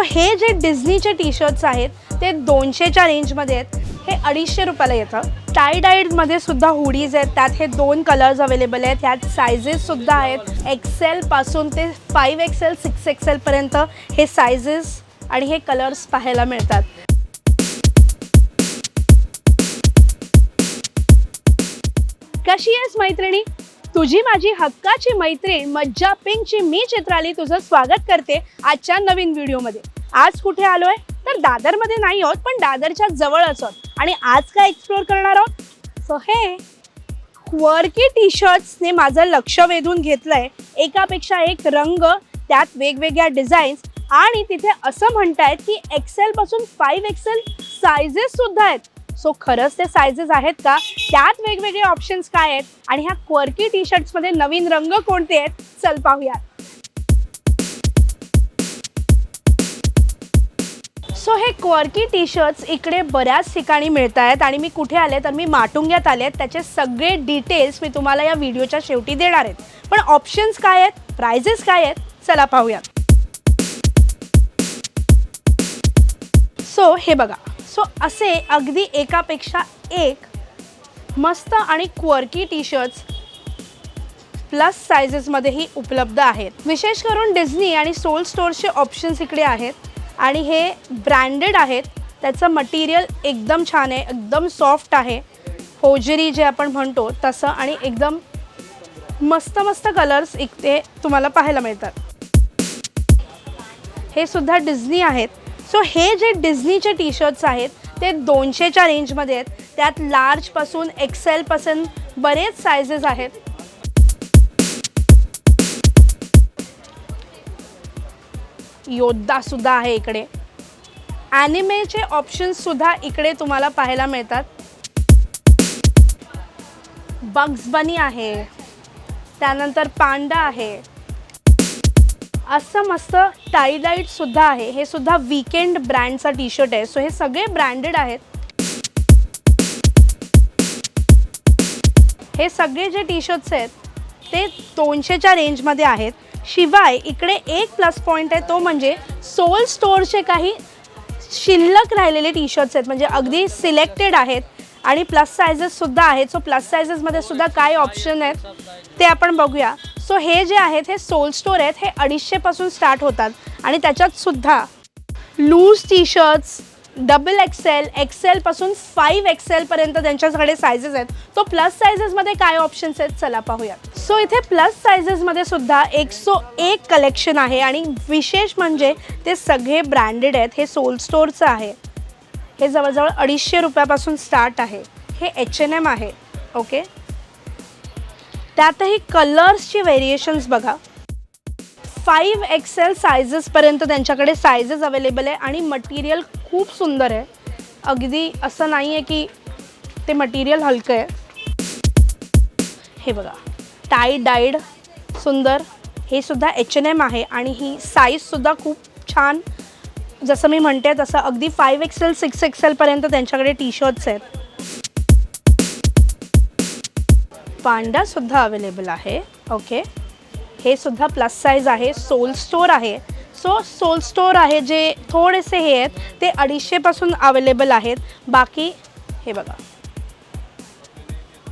So हे जे डिझनीचे T shirts आहेत ते दोनशेच्या रेंजमध्ये आहेत. हे अडीचशे रुपयाला येतं. टाय डाईडमध्ये सुद्धा हुडीज आहेत. त्यात हे दोन कलर्स अवेलेबल आहेत. ह्यात सायझेससुद्धा आहेत. एक्सेलपासून ते फाईव्ह एक्सेल सिक्स एक्सेलपर्यंत हे सायझेस आणि हे कलर्स पाहायला मिळतात. कशी आहेस मैत्रिणी? तुझी माझी हक्काची मैत्रीण मज्जा पिंकची मी चित्राली तुझं स्वागत करते आजच्या नवीन व्हिडिओमध्ये. आज कुठे आलोय? तर दादरमध्ये नाही आहोत पण दादरच्या जवळच आहोत. आणि आज काय एक्सप्लोअर करणार आहोत? सो हे क्वर्की टी शर्ट्सने माझं लक्ष वेधून घेतलंय. एकापेक्षा एक रंग त्यात वेगवेगळ्या डिझाईन्स आणि तिथे असं म्हणतायत की एक्सेल पासून फाईव्ह एक्सेल सायझेस सुद्धा आहेत. सो खरंच ते सायझेस आहेत का? त्यात वेगवेगळे ऑप्शन्स काय आहेत? आणि ह्या क्वर्की टी शर्ट्समध्ये नवीन रंग कोणते आहेत? चल पाहूयात. सो हे क्वर्की टी शर्ट्स इकडे बऱ्याच ठिकाणी मिळत आहेत आणि मी कुठे आले तर मी माटुंग्यात आले आहेत. त्याचे सगळे डिटेल्स मी तुम्हाला या व्हिडिओच्या शेवटी देणार आहेत. पण ऑप्शन्स काय आहेत? प्रायझेस काय आहेत? चला पाहूयात. सो हे बघा. सो असे अगदी एकापेक्षा एक मस्त आणि क्वर्की टी शर्ट्स प्लस सायझेसमध्येही उपलब्ध आहेत. विशेष करून डिझनी आणि सोल स्टोअर्सचे ऑप्शन्स इकडे आहेत आणि हे ब्रँडेड आहेत. त्याचं मटेरियल एकदम छान आहे एकदम सॉफ्ट आहे. होजरी जे आपण म्हणतो तसं आणि एकदम मस्त मस्त कलर्स इथे तुम्हाला पाहायला मिळतात. हे सुद्धा डिझनी आहेत. सो हे जे डिझनीचे टी शर्ट्स आहेत ते दोनशेच्या रेंजमध्ये आहेत. त्यात लार्जपासून एक्सेलपासून बरेच सायझेस आहेत. योद्धासुद्धा आहे इकडे. ॲनिमेचे ऑप्शन्ससुद्धा इकडे तुम्हाला पाहायला मिळतात. बग्स बनी आहे. त्यानंतर पांडा आहे. असं मस्त टाईलाईट सुद्धा आहे. हे सुद्धा वीकेंड ब्रँडचा टी शर्ट आहे. सो हे सगळे ब्रँडेड आहेत. हे सगळे जे टी शर्ट्स आहेत ते दोनशेच्या रेंजमध्ये आहेत. शिवाय इकडे एक प्लस पॉईंट आहे तो म्हणजे सोल स्टोअरचे काही शिल्लक राहिलेले टी शर्ट्स आहेत. म्हणजे अगदी सिलेक्टेड आहेत. आणि प्लस सायझेससुद्धा आहेत. सो प्लस सायझेसमध्ये सुद्धा काय ऑप्शन आहेत ते आपण बघूया. सो हे जे आहेत हे सोल स्टोअर आहेत हे अडीचशेपासून स्टार्ट होतात. आणि त्याच्यात सुद्धा loose T shirts double XL एक्सेलपासून five एक्सेलपर्यंत त्यांच्याकडे सायझेस आहेत. तो प्लस सायझेसमध्ये काय ऑप्शन्स आहेत चला पाहूया सो इथे प्लस सायझेसमध्ये सुद्धा एक सो एक कलेक्शन आहे आणि विशेष म्हणजे ते सगळे ब्रँडेड आहेत. हे सोल स्टोअरचं आहे. हे जवळजवळ अडीचशे रुपयापासून स्टार्ट आहे. हे एच एन एम आहे. ओके त्यातही कलर्सची व्हेरिएशन्स बघा. फाईव्ह एक्सेल सायझेसपर्यंत त्यांच्याकडे सायझेस अवेलेबल आहे आणि मटेरियल खूप सुंदर आहे. अगदी असं नाही आहे की ते मटेरियल हलकं आहे. हे बघा. टाय डाईड सुंदर. हे सुद्धा एच एन एम आहे आणि ही साईजसुद्धा खूप छान. जसं मी म्हणते तसं अगदी फाईव्ह एक्सेल सिक्स एक्सेलपर्यंत त्यांच्याकडे टी शर्ट्स आहेत. पांडासुद्धा अवेलेबल आहे. ओके हे सुद्धा प्लस साईज आहे. सोल स्टोअर आहे. सो सोल स्टोअर आहे जे थोडेसे हे आहेत ते अडीचशेपासून अवेलेबल आहेत. बाकी हे बघा.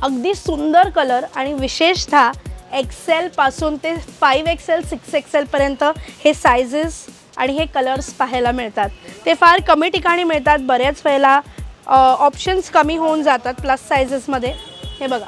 अगदी सुंदर कलर आणि विशेषतः एक्सेलपासून ते फाईव्ह एक्सेल सिक्स एक्सेलपर्यंत हे सायझेस आणि हे कलर्स पाहायला मिळतात. ते फार कमी ठिकाणी मिळतात. बऱ्याच वेळेला ऑप्शन्स कमी होऊन जातात प्लस सायझेसमध्ये हे बघा.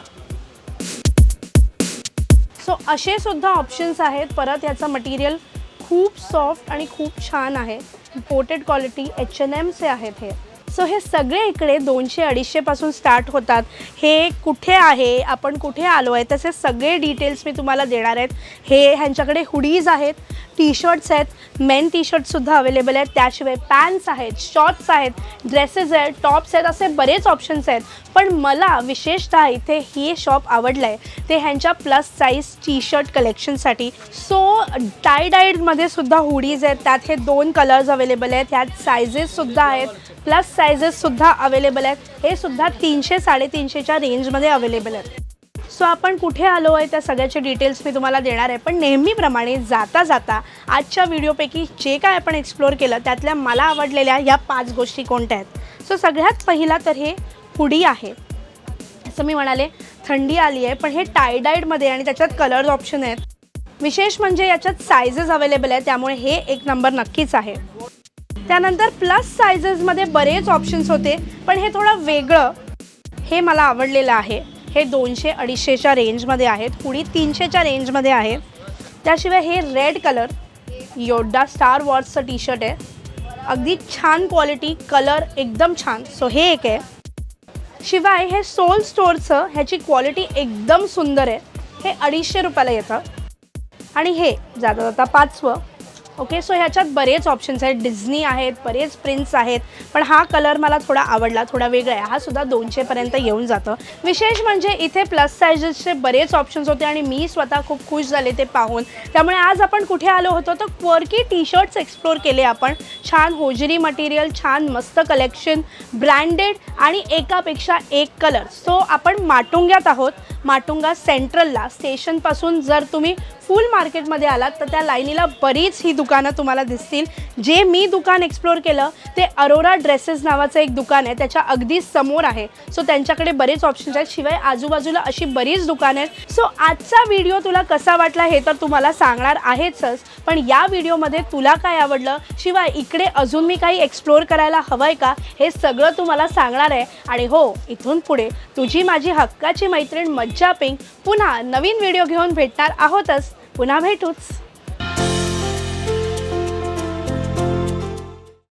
सो असे सुद्धा ऑप्शन्स आहेत. परत याचं मटेरियल खूप सॉफ्ट आणि खूप छान आहे. इम्पोर्टेड क्वालिटी एच एन एमचे आहेत हे. सो हे सगळे इकडे दोनशे अडीचशेपासून स्टार्ट होतात. हे कुठे आहे? आपण कुठे आलो आहे? तसे सगळे डिटेल्स मी तुम्हाला देणार आहेत. हे ह्यांच्याकडे हुडीज आहेत टी शर्ट्स आहेत मेन टी शर्टसुद्धा अवेलेबल आहेत. त्याशिवाय पॅन्ट्स आहेत शॉर्ट्स आहेत ड्रेसेस आहेत टॉप्स आहेत असे बरेच ऑप्शन्स आहेत. पण मला विशेषतः इथे हे शॉप आवडलं आहे ते ह्यांच्या प्लस साईज टी शर्ट कलेक्शनसाठी सो डाय डायडमध्ये सुद्धा हुडीज आहेत. त्यात हे दोन कलर्स अवेलेबल आहेत. ह्यात सायझेससुद्धा आहेत. प्लस सायझेससुद्धा अवेलेबल आहेत. हे सुद्धा तीनशे साडेतीनशेच्या रेंजमध्ये अवेलेबल आहेत. सो आपण कुठे आलो आहे? त्या सगळ्याचे डिटेल्स मी तुम्हाला देणार आहे. पण नेहमीप्रमाणे जाता जाता आजच्या व्हिडिओपैकी जे काय आपण एक्सप्लोअर केलं त्यातल्या मला आवडलेल्या ह्या पाच गोष्टी कोणत्या आहेत? सो सगळ्यात पहिला तर हे हुडी आहे. असं मी म्हणाले थंडी आली आहे पण हे टायडाईडमध्ये आणि त्याच्यात कलर्स ऑप्शन आहेत. विशेष म्हणजे याच्यात सायझेस अवेलेबल आहे त्यामुळे हे एक नंबर नक्कीच आहे. त्यानंतर प्लस सायझेसमध्ये बरेच ऑप्शन्स होते पण हे थोडं वेगळं. हे मला आवडलेलं आहे. हे दोनशे अडीचशेच्या रेंजमध्ये आहेत. पुढी तीनशेच्या रेंजमध्ये आहे. त्याशिवाय हे रेड कलर योड्डा स्टार वॉर्सचं टी शर्ट आहे. अगदी छान क्वालिटी कलर एकदम छान. सो हे एक आहे. शिवाय हे सोल स्टोअरचं ह्याची क्वालिटी एकदम सुंदर आहे. हे अडीचशे रुपयाला येतं. आणि हे जाता जाता पाचवं. ओके सो ह्याच्यात बरेच ऑप्शन्स आहेत. डिझनी आहेत बरेच प्रिन्स आहेत. पण हा कलर मला थोडा आवडला थोडा वेगळा आहे. हा सुद्धा दोनशेपर्यंत येऊन जातं. विशेष म्हणजे इथे प्लस सायझेसचे बरेच ऑप्शन्स होते आणि मी स्वतः खूप खुश झाले ते पाहून. त्यामुळे आज आपण कुठे आलो होतो? तर क्वर्की टी शर्ट्स एक्सप्लोअर केले आपण. छान होजरी मटेरियल छान मस्त कलेक्शन ब्रँडेड आणि एकापेक्षा एक कलर सो आपण माटुंग्यात आहोत. माटुंगा सेंट्रलला स्टेशनपासून जर तुम्ही फुल मार्केटमध्ये आलात तर त्या लाईनीला बरीच ही दुकानं तुम्हाला दिसतील. जे मी दुकान एक्सप्लोअर केलं ते अरोरा ड्रेसेस नावाचं एक दुकान आहे. त्याच्या अगदी समोर आहे. सो त्यांच्याकडे बरेच ऑप्शन्स आहेत. शिवाय आजूबाजूला अशी बरीच दुकानं आहेत. सो आजचा व्हिडिओ तुला कसा वाटला हे तर तुम्हाला सांगणार आहेचच. पण या व्हिडिओमध्ये तुला काय आवडलं? शिवाय इकडे अजून मी काही एक्सप्लोअर करायला हवं आहे का? हे सगळं तुम्हाला सांगणार आहे. आणि हो इथून पुढे तुझी माझी हक्काची मैत्रीण मज्जा पिंक पुन्हा नवीन व्हिडिओ घेऊन भेटणार आहोतच. पुन्हा भेटूच.